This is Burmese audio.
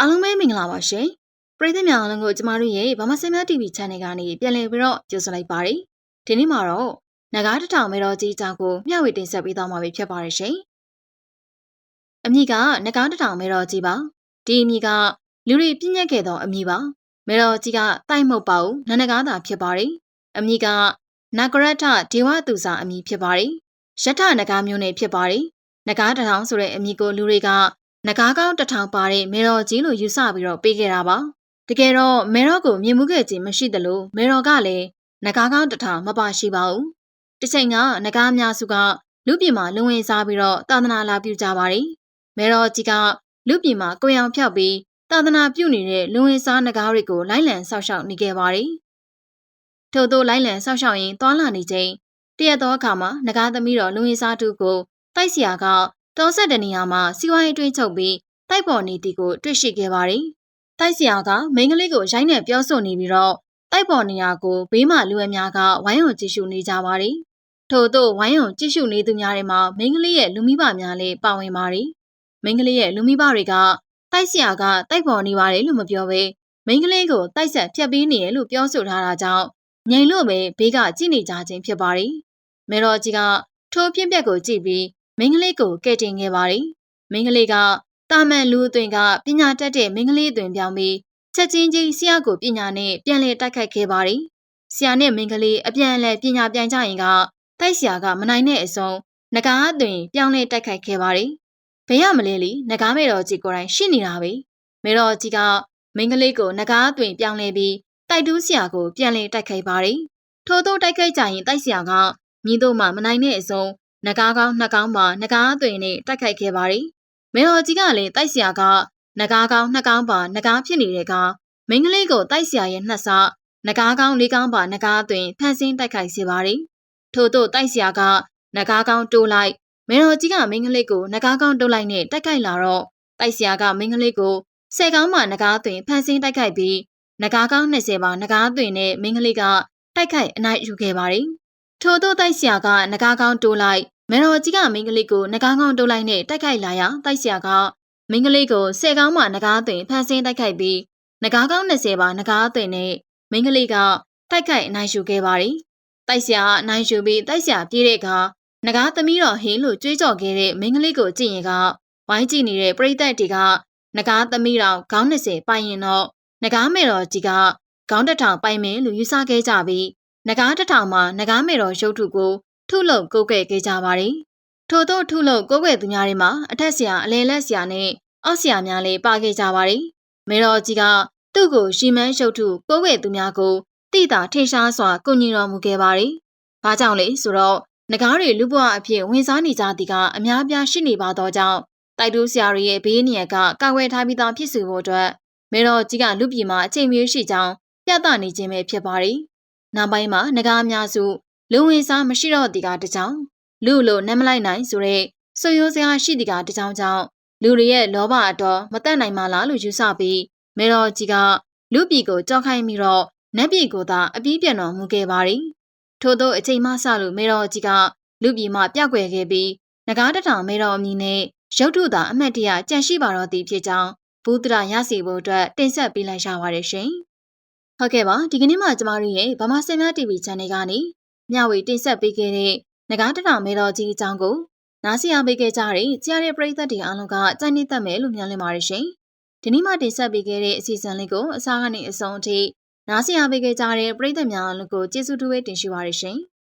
အားလုံးပဲမင်္ဂလာပါရှင်ပရိသတ်များအားလုံးကိုကျမတို့ရဲ့ဗမာစင်များ TV Channel ကနေပြန်လည်ပြီးတော့ကြိုဆိုလိုက်ပါတယ်ဒီနေ့မှာတော့နဂါးတထောင်မဲတော်ကြီးအကြောင်းကိုမျှဝေတင်ဆက်ပေးသွားမှာဖြစ်ပါတယ်ရှင်အမည်ကနဂါးတထောင်မဲတော်ကြီးပါဒီအမည်ကလူတွေပြည့်ညက်ခဲ့သောအမည်ပါမဲတော်ကြီးကတိုက်မဟုတ်ပါဘူးနန္ဒကားသာဖြစ်ပါတယ်အမည်ကနဂရထဒေဝသူစာအမည်ဖြစ်ပါတယ်ရထနဂါမျိုးနဲ့ဖြစ်ပါတယ်နဂါးတထောင်ဆိုတဲ့အမည်ကိုလူတွေက နဂါးကောင်းတထောင်ပါတဲ့မေတော်ကြီးလို့ယူဆပြီးတော့ပေးခဲ့တာပါတကယ်တော့မေတော်ကိုမြင်မှုခဲ့ခြင်းမရှိသလိုမေတော်ကလည်းနဂါးကောင်းတထောင်မပါရှိပါဘူးတစ်ချိန်ကနဂါးများစုကလူပြည်မှာလုံဝင်စားပြီးတော့သာသနာလာပြုကြပါတယ်မေတော်ကြီးကလူပြည်မှာကိုရောင်ဖြောက်ပြီးသာသနာပြုနေတဲ့လုံဝင်စားနဂါးတွေကိုလိုက်လံဆောက်ရှောက်နေခဲ့ပါတယ်ထို့သောလိုက်လံဆောက်ရှောက်ရင်တွာလာနေချိန်တရက်သောအခါမှာနဂါးသမီးတော်လုံဝင်စားတူကိုတိုက်စီယာက တောဆက်တဲ့နေရာမှာစီဝိုင်းအတွင်းချုပ်ပြီးတိုက်ပေါ်နေသည်ကိုတွေ့ရှိခဲ့ပါတယ်။တိုက်စရာကမိန်းကလေးကိုရိုင်းနဲ့ပြောဆိုနေပြီးတော့တိုက်ပေါ်နေရာကိုဘေးမှလူအများကဝိုင်းဝန်းကြည့်ရှုနေကြပါတယ်။ထို့သောဝိုင်းဝန်းကြည့်ရှုနေသူများထဲမှာမိန်းကလေးရဲ့လူမိဘများလည်းပါဝင်ပါတယ်။မိန်းကလေးရဲ့လူမိဘတွေကတိုက်စရာကတိုက်ပေါ်နေပါတယ်လို့မပြောဘဲမိန်းကလေးကိုတိုက်ဆက်ဖြတ်ပေးနေတယ်လို့ပြောဆိုထားတာကြောင့်ငြိမ်လို့ပဲဘေးကကြည့်နေကြခြင်းဖြစ်ပါတယ်။မေတော်ကြီးကထိုးပြင်းပြက်ကိုကြည့်ပြီး မိန်းကလေးကိုကဲ့တင်ခဲ့ပါတယ်။မိန်းကလေးကတာမန်လူအသွင်ကပညာတတ်တဲ့မိန်းကလေးအသွင်ပြောင်းပြီးချက်ချင်းကြီးဆရာကိုပညာနဲ့ပြန်လည်တိုက်ခိုက်ခဲ့ပါတယ်။ဆရာနဲ့မိန်းကလေးအပြန်အလှန်ပညာပြန်ကြရင်ကတိုက်ဆရာကမနိုင်တဲ့အစုံငကားအသွင်ပြောင်းလဲတိုက်ခိုက်ခဲ့ပါတယ်။ဘယ်ရမလဲလီငကားမေတော်ကြီးကိုယ်တိုင်ရှင်းနေတာပဲ။မေတော်ကြီးကမိန်းကလေးကိုငကားအသွင်ပြောင်းလဲပြီးတိုက်တူးဆရာကိုပြန်လည်တိုက်ခိုက်ပါတယ်။ထို့သောတိုက်ခိုက်ကြရင်တိုက်ဆရာကမြင်းတို့မှမနိုင်တဲ့အစုံ နဂါးကောင်းနှကောင်းပါနဂါးအသွင်နဲ့တိုက်ခိုက်ခဲ့ပါတယ်။မေတော်ကြီးကလည်းတိုက်ဆရာကနဂါးကောင်းနှကောင်းပါနဂါးဖြစ်နေတဲ့ကမိန်းကလေးကိုတိုက်ဆရာရဲ့နှက်ဆနဂါးကောင်းလေးကောင်းပါနဂါးအသွင်ဖန်ဆင်းတိုက်ခိုက်စေပါတယ်။ထို့သောတိုက်ဆရာကနဂါးကောင်းတိုးလိုက်မေတော်ကြီးကမိန်းကလေးကိုနဂါးကောင်းတိုးလိုက်နဲ့တိုက်ခိုက်လာတော့တိုက်ဆရာကမိန်းကလေးကိုဆယ်ကောင်းမှနဂါးအသွင်ဖန်ဆင်းတိုက်ခိုက်ပြီးနဂါးကောင်း20ပါနဂါးအသွင်နဲ့မိန်းကလေးကတိုက်ခိုက်အနိုင်ယူခဲ့ပါတယ်။ထို့သောတိုက်ဆရာကနဂါးကောင်းတိုးလိုက် မေတော်ကြီးကမိန်းကလေးကိုနဂါးကောင်းတိုးလိုက်နဲ့တိုက်ခိုက်လာရာတိုက်ဆရာကမိန်းကလေးကိုဆယ်ကောင်းမှနဂါးသွင်ဖန်ဆင်းတိုက်ခိုက်ပြီးနဂါးကောင်း20ပါနဂါးသွင်နဲ့မိန်းကလေးကတိုက်ခိုက်အနိုင်ယူခဲ့ပါတယ်။တိုက်ဆရာအနိုင်ယူပြီးတိုက်ဆရာပြေးတဲ့အခါနဂါးသမီးတော်ဟင်းလို့ကြွေးကြော်ခဲ့တဲ့မိန်းကလေးကိုကြည့်ရင်ကဝိုင်းကြည့်နေတဲ့ပရိသတ်တွေကနဂါးသမီးတော်ခေါင်း20ပိုင်ရင်တော့နဂါးမေတော်ကြီးကခေါင်းတစ်ထောင်ပိုင်မယ်လို့ယူဆခဲ့ကြပြီးနဂါးတစ်ထောင်မှာနဂါးမေတော်ရုပ်ထုကို ထုလုပ်ကိုးကွယ်ခဲ့ကြပါတယ်။ထို့သောထုလုပ်ကိုးကွယ်သူများတွေမှာအထက်ဆရာအလဲလက်ဆရာနဲ့အောက်ဆရာများလည်းပါခဲ့ကြပါတယ်။မေတော်ကြီးကသူ့ကိုရှီမန်းရှုပ်ထုကိုးကွယ်သူများကိုတိတာထိရှားစွာကုညီတော်မူခဲ့ပါတယ်။ဘာကြောင့်လဲဆိုတော့ငကားတွေလူဘဝအဖြစ်ဝင်စားနေကြသည်ကအများပြားရှိနေပါသောကြောင့်တိုက်တိုးဆရာတွေရဲ့ဘေးနေရကကာဝယ်ထားပြီးသားဖြစ်စေဖို့အတွက်မေတော်ကြီးကလူပြည်မှာအချိန်မျိုးရှိကြောင်းပြသနေခြင်းပဲဖြစ်ပါတယ်။နောက်ပိုင်းမှာငကားအများစု လူဝင်စားမရှိတော့သည်ကတကြောင်လူလိုနမ်းမလိုက်နိုင်ဆိုတဲ့ဆွေရိုးစရာရှိသည်ကတကြောင်ကြောင့်လူတွေရဲ့လောဘအတော်မတက်နိုင်မှလားလို့ယူဆပြီးမေတော်ကြီးကလူပြည်ကိုကြောက်ခိုင်းပြီးတော့နတ်ပြည်ကိုသာအပြီးပြန်တော်မူခဲ့ပါသည်ထို့သောအချိန်မှစလို့မေတော်ကြီးကလူပြည်မှပြက်ွယ်ခဲ့ပြီးငကားတထောင်မေတော်အမည်နဲ့ရုပ်ထုသာအမှတ်တရကြန့်ရှိပါတော့သည်ဖြစ်ကြောင်းဘုဒ္ဓရရစီဖို့အတွက်တင်ဆက်ပေးလိုက်ရပါတယ်ရှင်ဟုတ်ကဲ့ပါဒီကနေ့မှကျမတို့ရဲ့ဗမာစင်များ TV Channel ကနေ မျှဝေတင်ဆက်ပေးခဲ့တဲ့ငကားတထောင်မေတော်ကြီးအကြောင်းကိုနားဆင်ရပေးခဲ့ကြတဲ့ကြားတဲ့ပရိသတ်တွေအားလုံးကကြိုက်နေတတ်မယ်လို့မျှော်လင့်ပါတယ်ရှင်။ဒီနေ့မှတင်ဆက်ပေးခဲ့တဲ့အစီအစဉ်လေးကိုအစားကနေအဆုံးအထိနားဆင်ရပေးခဲ့ကြတဲ့ပရိသတ်များအားလုံးကိုကျေးဇူးတူပဲတင်ရှိပါရရှင်။